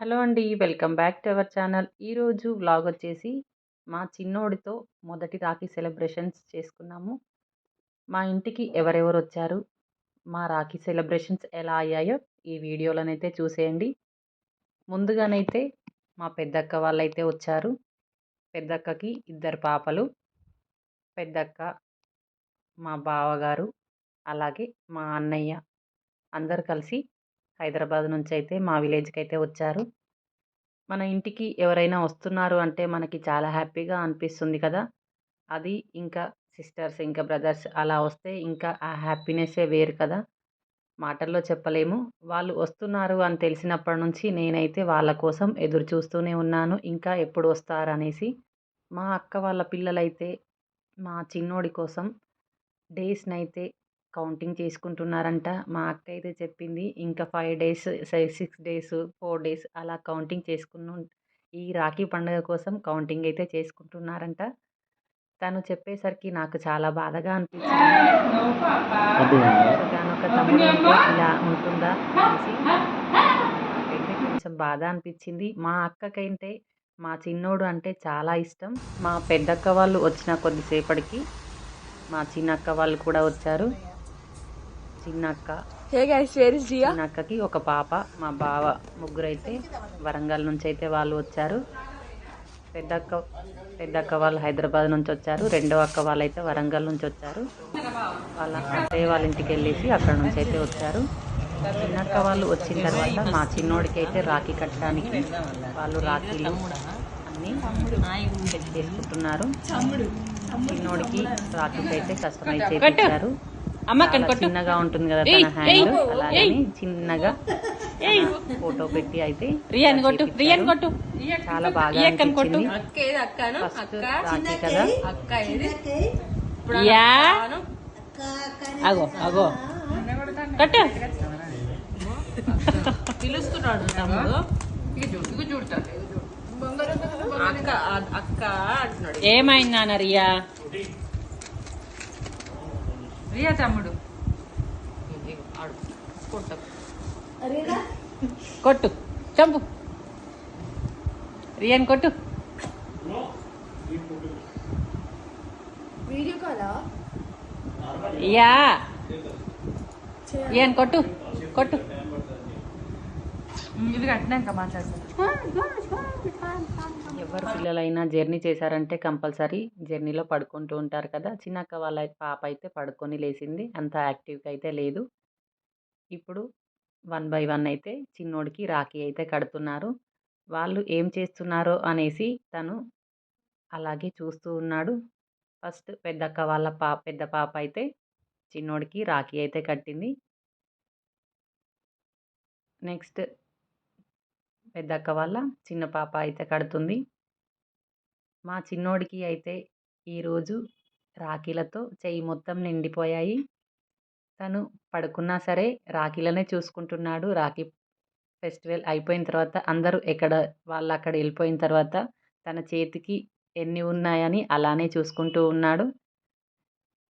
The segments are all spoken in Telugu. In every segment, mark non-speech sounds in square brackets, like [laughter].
హలో అండి welcome back to our channel. ఈరోజు వ్లాగ్ వచ్చేసి మా చిన్నోడితో మొదటి రాఖీ సెలబ్రేషన్స్ చేసుకున్నాము. మా ఇంటికి ఎవరెవరు వచ్చారు మా రాఖీ సెలబ్రేషన్స్ ఎలా అయ్యాయో ఈ వీడియోలోనైతే చూసేయండి. ముందుగానైతే మా పెద్దక్క వాళ్ళైతే వచ్చారు. పెద్దక్కకి ఇద్దరు పాపలు పెద్దక్క మా బావగారు అలాగే మా అన్నయ్య అందరు కలిసి హైదరాబాద్ నుంచి అయితే మా విలేజ్కి అయితే వచ్చారు. మన ఇంటికి ఎవరైనా వస్తున్నారు అంటే మనకి చాలా హ్యాపీగా అనిపిస్తుంది కదా! అది ఇంకా సిస్టర్స్ ఇంకా బ్రదర్స్ అలా వస్తే ఇంకా ఆ హ్యాపీనెస్సే వేరు కదా! మాటల్లో చెప్పలేము. వాళ్ళు వస్తున్నారు అని తెలిసినప్పటి నుంచి నేనైతే వాళ్ళ కోసం ఎదురు చూస్తూనే ఉన్నాను. ఇంకా ఎప్పుడు వస్తారనేసి మా అక్క వాళ్ళ పిల్లలైతే మా చిన్నోడి కోసం డేస్నైతే కౌంటింగ్ చేసుకుంటున్నారంట. మా అక్క అయితే చెప్పింది ఇంకా five days six days four days అలా కౌంటింగ్ చేసుకున్న ఈ రాఖీ పండుగ కోసం కౌంటింగ్ అయితే చేసుకుంటున్నారంట. తను చెప్పేసరికి నాకు చాలా బాధగా అనిపించింది. ఒక తమ్ముడు ఇలా ఉంటుందా? అనేసి నాకైతే కొంచెం బాధ అనిపించింది. మా అక్కకైతే మా చిన్నోడు అంటే చాలా ఇష్టం. మా పెద్దక్క వాళ్ళు వచ్చిన కొద్దిసేపటికి మా చిన్నక్క వాళ్ళు కూడా వచ్చారు. చిన్నక్క. Hey guys where is Jiya చిన్నక్కకి ఒక పాప మా బావ ముగ్గురైతే వరంగల్ నుంచి అయితే వాళ్ళు వచ్చారు. పెద్దక్క పెద్దక్క వాళ్ళు హైదరాబాద్ నుంచి వచ్చారు. రెండో అక్క వాళ్ళు అయితే వరంగల్ నుంచి వచ్చారు. వాళ్ళ అత్తయ్య వాళ్ళ ఇంటికి వెళ్ళేసి అక్కడ నుంచి అయితే వచ్చారు. చిన్నక్క వాళ్ళు వచ్చిన తర్వాత మా చిన్నోడికి అయితే రాఖీ కట్టడానికి వాళ్ళు రాఖీలు అన్నీ సెట్ చేసుకుంటున్నారు. చిన్నోడికి రాఖీకి అయితే కస్టమైజ్ చేయించారు అమ్మ చాలా చిన్నగా ఉంటుంది కదా తన హ్యాండ్ అలాగని చిన్నగా ఫోటో పెట్టి అయితే రియాన్ కొట్టు. రియాన్ కొట్టు. చాలా బాగా అక్కని కొట్టు. అనిపించింది. అక్క ఏది అక్కను ఫస్ట్ రాఖీ కదా. యా. అగో అగో. కొట్టు. పిలుస్తున్నాడు అక్క అక్క అంటున్నాడు. ఏమైంది నాన్న రియా తమ్ముడు. కొట్ట. చంపు. రియాన్ కొట్టు. యా. రియాన్ కొట్టు. కొట్టు. ఇది కట్టినాక మాట్లాడతాను ఎవరు పిల్లలైనా జర్నీ చేశారంటే కంపల్సరీ జర్నీలో పడుకుంటూ ఉంటారు కదా. చిన్నక్క వాళ్ళ పాప అయితే పడుకొని లేచింది. అంత యాక్టివ్గా అయితే లేదు. ఇప్పుడు వన్ బై వన్ అయితే చిన్నోడికి రాఖీ అయితే కడుతున్నారు. వాళ్ళు ఏం చేస్తున్నారో అనేసి తను అలాగే చూస్తూ ఉన్నాడు. ఫస్ట్ పెద్దక్క వాళ్ళ పా పెద్ద పాప అయితే చిన్నోడికి రాఖీ అయితే కట్టింది. నెక్స్ట్ పెద్దక్క వాళ్ళ చిన్న పాప అయితే కడుతుంది. మా చిన్నోడికి అయితే ఈరోజు రాఖీలతో చెయ్యి మొత్తం నిండిపోయాయి. తను పడుకున్నా సరే రాఖీలనే చూసుకుంటున్నాడు. రాఖీ ఫెస్టివల్ అయిపోయిన తర్వాత అందరూ ఎక్కడ వాళ్ళు అక్కడ వెళ్ళిపోయిన తర్వాత తన చేతికి ఎన్ని ఉన్నాయని అలానే చూసుకుంటూ ఉన్నాడు.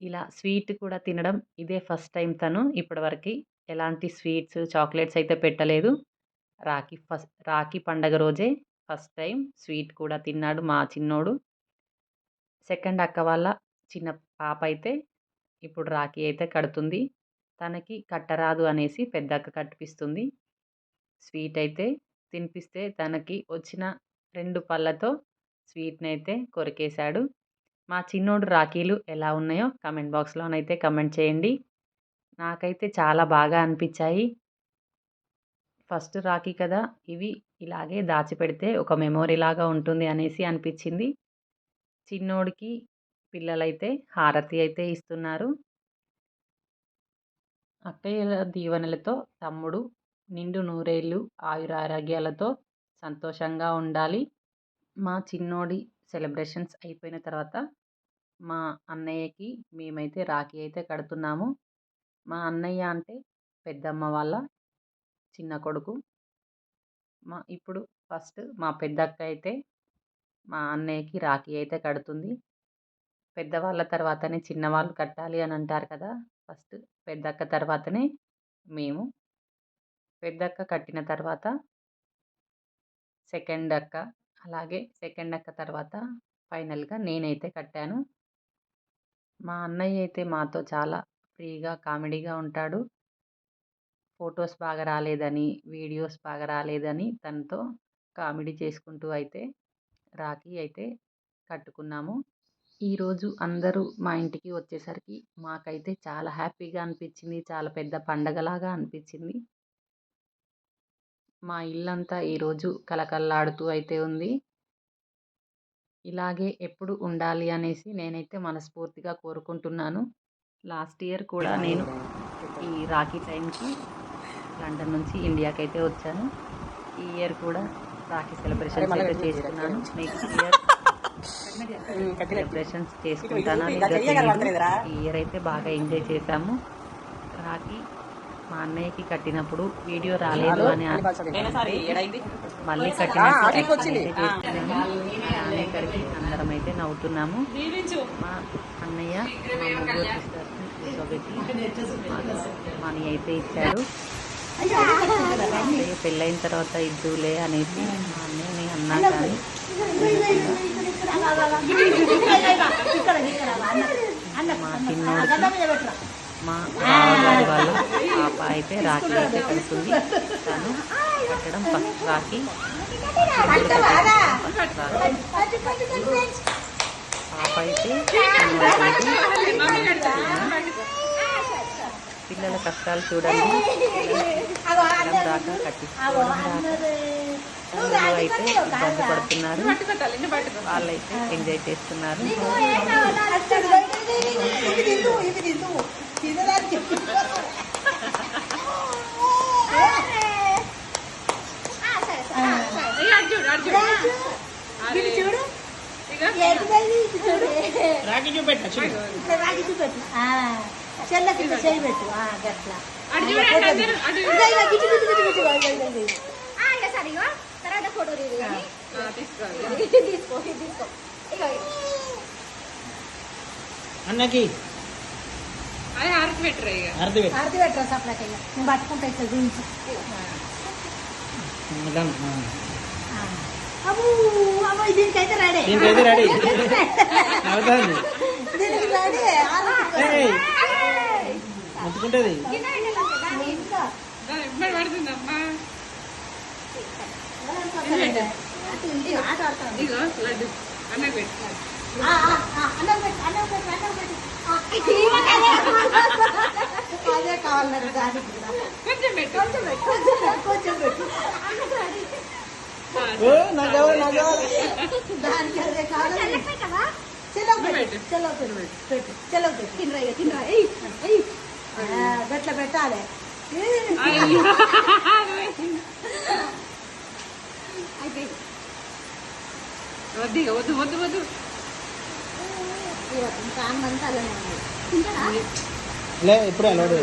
ఇలా స్వీట్ కూడా తినడం ఇదే ఫస్ట్ టైం తను. ఇప్పటివరకు ఎలాంటి స్వీట్స్ చాక్లెట్స్ అయితే పెట్టలేదు. రాఖీ ఫస్ట్ రాఖీ పండగ రోజే ఫస్ట్ టైం స్వీట్ కూడా తిన్నాడు మా చిన్నోడు. సెకండ్ అక్క వాళ్ళ చిన్న పాప అయితే ఇప్పుడు రాఖీ అయితే కడుతుంది. తనకి కట్టరాదు అనేసి పెద్ద అక్క కట్టిపిస్తుంది. స్వీట్ అయితే తినిపిస్తే తనకి వచ్చిన రెండు పళ్ళతో స్వీట్ని అయితే కొరికేశాడు. మా చిన్నోడు రాఖీలు ఎలా ఉన్నాయో కమెంట్ బాక్స్లోనైతే కమెంట్ చేయండి. నాకైతే చాలా బాగా అనిపించాయి. ఫస్ట్ రాఖీ కదా! ఇవి ఇలాగే దాచిపెడితే ఒక మెమొరీ లాగా ఉంటుంది అనేసి అనిపించింది. చిన్నోడికి పిల్లలైతే హారతి అయితే ఇస్తున్నారు. అక్కయ్యల దీవెనలతో తమ్ముడు నిండు నూరేళ్ళు ఆయురారోగ్యాలతో సంతోషంగా ఉండాలి. మా చిన్నోడి సెలబ్రేషన్స్ అయిపోయిన తర్వాత మా అన్నయ్యకి మేమైతే రాఖీ అయితే కడుతున్నాము. మా అన్నయ్య అంటే పెద్దమ్మ వాళ్ళ చిన్న కొడుకు. మా ఇప్పుడు ఫస్ట్ మా పెద్దక్క అయితే మా అన్నయ్యకి రాఖీ అయితే కడుతుంది. పెద్దవాళ్ళ తర్వాతనే చిన్నవాళ్ళు కట్టాలి అని అంటారు కదా! ఫస్ట్ పెద్దక్క తర్వాతనే మేము. పెద్దక్క కట్టిన తర్వాత సెకండ్ అక్క అలాగే సెకండ్ అక్క తర్వాత ఫైనల్గా నేనైతే కట్టాను. మా అన్నయ్య అయితే మాతో చాలా ఫ్రీగా కామెడీగా ఉంటాడు. ఫొటోస్ బాగా రాలేదని వీడియోస్ బాగా రాలేదని తనతో కామెడీ చేసుకుంటూ అయితే రాఖీ అయితే కట్టుకున్నాము. ఈరోజు అందరూ మా ఇంటికి వచ్చేసరికి మాకైతే చాలా హ్యాపీగా అనిపించింది చాలా పెద్ద పండగలాగా అనిపించింది. మా ఇల్లంతా ఈరోజు కలకల్లాడుతూ అయితే ఉంది. ఇలాగే ఎప్పుడు ఉండాలి అనేసి నేనైతే మనస్ఫూర్తిగా కోరుకుంటున్నాను. లాస్ట్ ఇయర్ కూడా నేను ఈ రాఖీ టైంకి లండన్ నుంచి ఇండియాకి అయితే వచ్చాను. ఈ ఇయర్ కూడా రాఖీ సెలబ్రేషన్స్ అయితే చేసుకున్నాను నెక్స్ట్ ఇయర్ సెలబ్రేషన్స్ చేసుకుంటానని ఈ ఇయర్ అయితే బాగా ఎంజాయ్ చేశాము. రాఖీ మా అన్నయ్యకి కట్టినప్పుడు వీడియో రాలేదు అని ఏడైంది? మళ్ళీ కట్టినప్పుడు అన్నయ్యకి అందరం అయితే నవ్వుతున్నాము. మా అన్నయ్య మా ముగ్గురు సిస్టర్స్ని కూర్చోబెట్టి మనీ అయితే ఇచ్చాడు అన్నయ్య పెళ్ళైన తర్వాత ఇద్దులే అనేసి మా అన్నయ్యని అన్నా కానీ. మా చిన్నోడికి మా బావగారి వాళ్ళ పాప అయితే రాఖీ అయితే కలుస్తుంది తను కట్టడం ఫస్ట్ రాఖీ. పాప అయితే పిల్లల కష్టాలు చూడండి. కట్టడం దాకా కట్టించుకోవడం దాకా. తల్లులు అయితే ఇబ్బంది పడుతున్నారు. వాళ్ళైతే ఎంజాయ్ చేస్తున్నారు. చూడు. రాఖీ చూపెట్టు చూడు. రాగి చూపెట్టు చెల్లకి చేయి పెట్టు. ఆ, గట్ల. తర్వాత ఫోటో తీసుకో. అన్నకి అది హారతి పెట్టరా ఇక అర్థం పెట్టు. ఆరతి పెట్టరా సప్లకి ఇగో. నేను పట్టుకుంటా ఇట్లా గురించి డన్. ఆ. అబ్బూ అమ్మో దీనికైతే రెడీ. దీనికైతే రెడీ. [laughs] అవుతుంది. దీనికి రెడీ. ముట్టుకుంటది లడ్డు పెట్టు అన్నం పెట్టు, అన్నం పెట్టు, అన్నం పెట్టు. అదే దానికి. కొంచెం పెట్టు కొంచెం పెట్టు, కొంచెం పెట్టు, దానికి అదే కావాలి. పెట్టు, పెట్టు, పెట్టు, పెట్టు. తినరా. గట్ల పెట్టాలి. వద్దు వద్దు వద్దు వద్దు? లే ఇప్పుడే లోడ్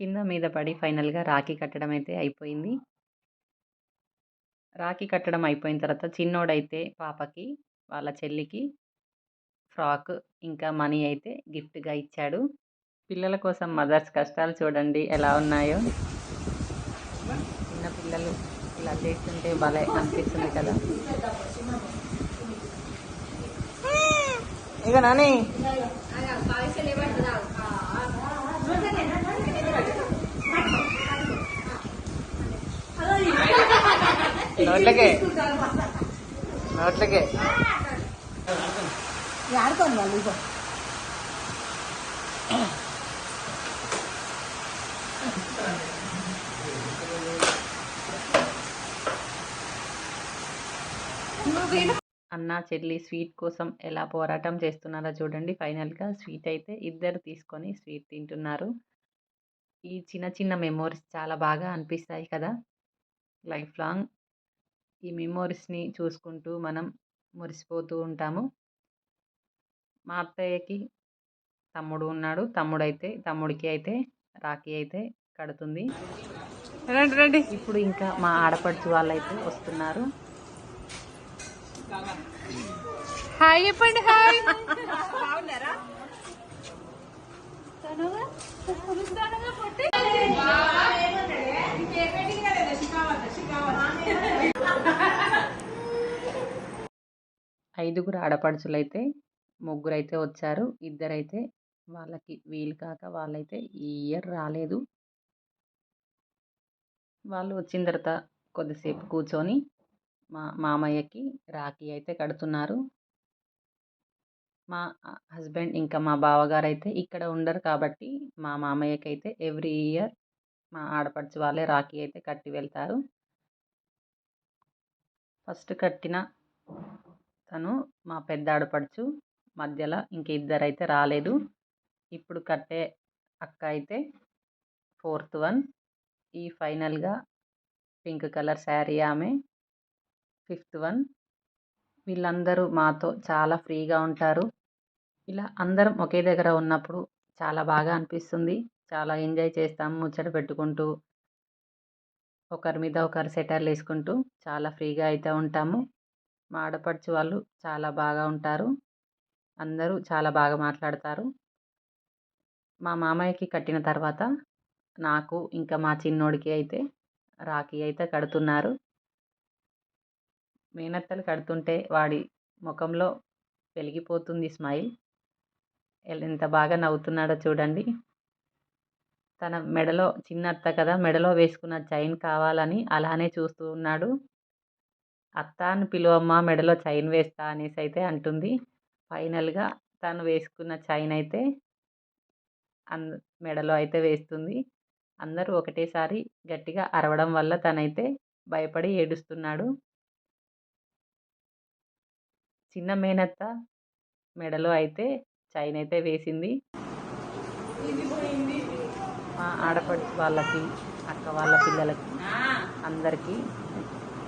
కింద మీద పడి ఫైనల్గా రాఖీ కట్టడం అయితే అయిపోయింది. రాఖీ కట్టడం అయిపోయిన తర్వాత చిన్నోడైతే పాపకి వాళ్ళ చెల్లికి ఫ్రాక్ ఇంకా మనీ అయితే గిఫ్ట్గా ఇచ్చాడు. పిల్లల కోసం మదర్స్ కష్టాలు చూడండి ఎలా ఉన్నాయో. చిన్న పిల్లలు ఇలా చేస్తుంటే భలే అనిపిస్తుంది కదా. ఇక నాని. నోట్లకే. నోట్లకే. ఆడుకోండి వాళ్ళు ఇగో. అన్న చెల్లి స్వీట్ కోసం ఎలా పోరాటం చేస్తున్నారో చూడండి. ఫైనల్గా స్వీట్ అయితే ఇద్దరు తీసుకొని స్వీట్ తింటున్నారు. ఈ చిన్న చిన్న మెమోరీస్ చాలా బాగా అనిపిస్తాయి కదా. లైఫ్ లాంగ్ ఈ మెమోరీస్ని చూసుకుంటూ మనం మురిసిపోతూ ఉంటాము. మా అత్తయ్యకి తమ్ముడు ఉన్నాడు. తమ్ముడైతే తమ్ముడికి అయితే రాఖీ అయితే కడుతుంది. రండి రండి. ఇప్పుడు ఇంకా మా ఆడపడుచు వాళ్ళైతే వస్తున్నారు. హాయ్ చెప్పండి హాయ్. ఐదుగురు ఆడపడుచులైతే ముగ్గురైతే వచ్చారు. ఇద్దరైతే వాళ్ళకి వీలు కాక వాళ్ళైతే ఈ ఇయర్ రాలేదు. వాళ్ళు వచ్చిన తర్వాత కొద్దిసేపు కూర్చొని మా మామయ్యకి రాఖీ అయితే కడుతున్నారు. మా హస్బెండ్ ఇంకా మా బావగారు అయితే ఇక్కడ ఉండరు కాబట్టి మా మామయ్యకి అయితే ఎవ్రీ ఇయర్ మా ఆడపడుచు వాళ్ళే రాఖీ అయితే కట్టి వెళ్తారు. ఫస్ట్ కట్టిన తను మా పెద్ద ఆడపడుచు మధ్యలో ఇంక ఇద్దరు అయితే రాలేదు. ఇప్పుడు కట్టే అక్క అయితే ఫోర్త్ వన్. ఈ ఫైనల్గా పింక్ కలర్ శారీ ఆమె ఫిఫ్త్ వన్. వీళ్ళందరూ మాతో చాలా ఫ్రీగా ఉంటారు. ఇలా అందరం ఒకే దగ్గర ఉన్నప్పుడు చాలా బాగా అనిపిస్తుంది. చాలా ఎంజాయ్ చేస్తాం ముచ్చట పెట్టుకుంటూ. ఒకరి మీద ఒకరు సెటర్లు వేసుకుంటూ చాలా ఫ్రీగా అయితే ఉంటాము. మా ఆడపడుచు వాళ్ళు చాలా బాగా ఉంటారు. అందరూ చాలా బాగా మాట్లాడతారు. మా మామయ్యకి కట్టిన తర్వాత నాకు ఇంకా మా చిన్నోడికి అయితే రాఖీ అయితే కడుతున్నారు. మేనత్తలు కడుతుంటే వాడి ముఖంలో వెలిగిపోతుంది స్మైల్. ఎంత బాగా నవ్వుతున్నాడో చూడండి. తన మెడలో చిన్న అత్త కదా మెడలో వేసుకున్న చైన్ కావాలని అలానే చూస్తూ ఉన్నాడు. అత్త అని పిలువమ్మ మెడలో చైన్ వేస్తా అనేసి అయితే అంటుంది. ఫైనల్గా తను వేసుకున్న చైన్ అయితే అంద మెడలో అయితే వేస్తుంది. అందరూ ఒకటేసారి గట్టిగా అరవడం వల్ల తనైతే భయపడి ఏడుస్తున్నాడు. చిన్న మేనత్త మెడలో అయితే చైన్ అయితే వేసింది మా ఆడపడుచు వాళ్ళకి అక్క వాళ్ళ పిల్లలకి అందరికీ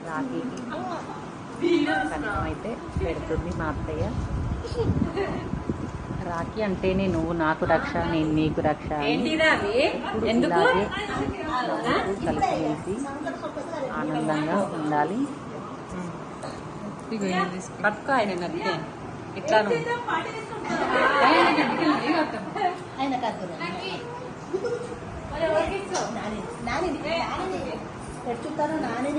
రాఖీకి అయితే పెడుతుంది మా అత్తయ్య. రాఖీ అంటేనే నువ్వు నాకు రక్ష నేను నీకు రక్ష నవ్వుతూ కలిసిమెలిసి ఆనందంగా ఉండాలి. పట్టుకో ఆయన ఇట్లా ఆయన పెట్టుతాను నాని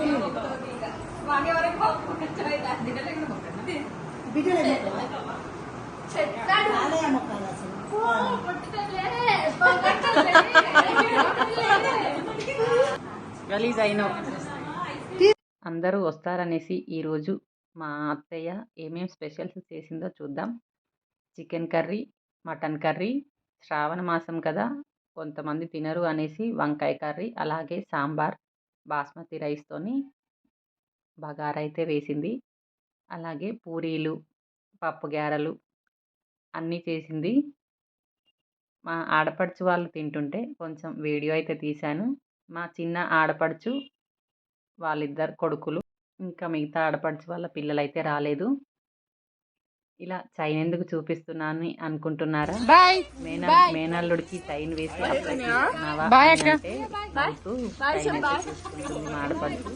బిడ్డలు గలీజ్ అందరూ వస్తారనేసి ఈరోజు మా అత్తయ్య ఏమేం స్పెషల్స్ చేసిందో చూద్దాం. Chicken curry mutton curry Shravana మాసం కదా కొంతమంది తినరు అనేసి వంకాయ కర్రీ అలాగే సాంబార్ బాస్మతి రైస్తోని బగారైతే వేసింది. అలాగే పూరీలు పప్పు గారెలు అన్నీ చేసింది. మా ఆడపడుచు వాళ్ళు తింటుంటే కొంచెం వీడియో అయితే తీశాను. మా చిన్న ఆడపడుచు వాళ్ళిద్దరు కొడుకులు ఇంకా మిగతా ఆడపడుచు వాళ్ళ పిల్లలు అయితే రాలేదు. ఇలా చైన్ ఎందుకు చూపిస్తున్నాను అనుకుంటున్నారా? మేన మేనల్లుడికి చైన్ వేసి. అంటే ఆడపడుచు.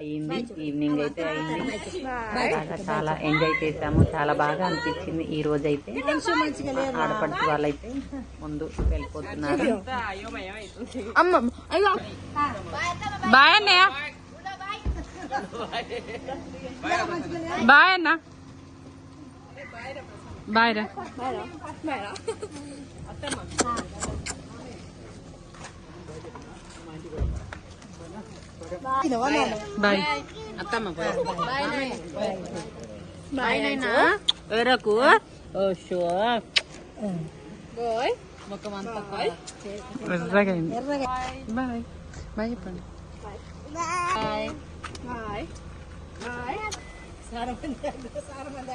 అయ్యింది ఈవినింగ్ అయితే అయింది. బాగా చాలా ఎంజాయ్ చేసాము చాలా బాగా అనిపించింది ఈ రోజు అయితే ఆడపడుచు వాళ్ళైతే ముందు వెళ్ళిపోతున్నారు. బాయ్ అన్నయ్య. బాయ్ అన్న. బాయ్ రా. బాయ్ అత్తమ్మ బాయ్ నైనా ఎరకు ఓ షో బాయ్ ముఖం అంతా ఎర్రగా బాయ్ బాయ్ చెప్పండి బాయ్ బాయ్ సారమంది సారమంది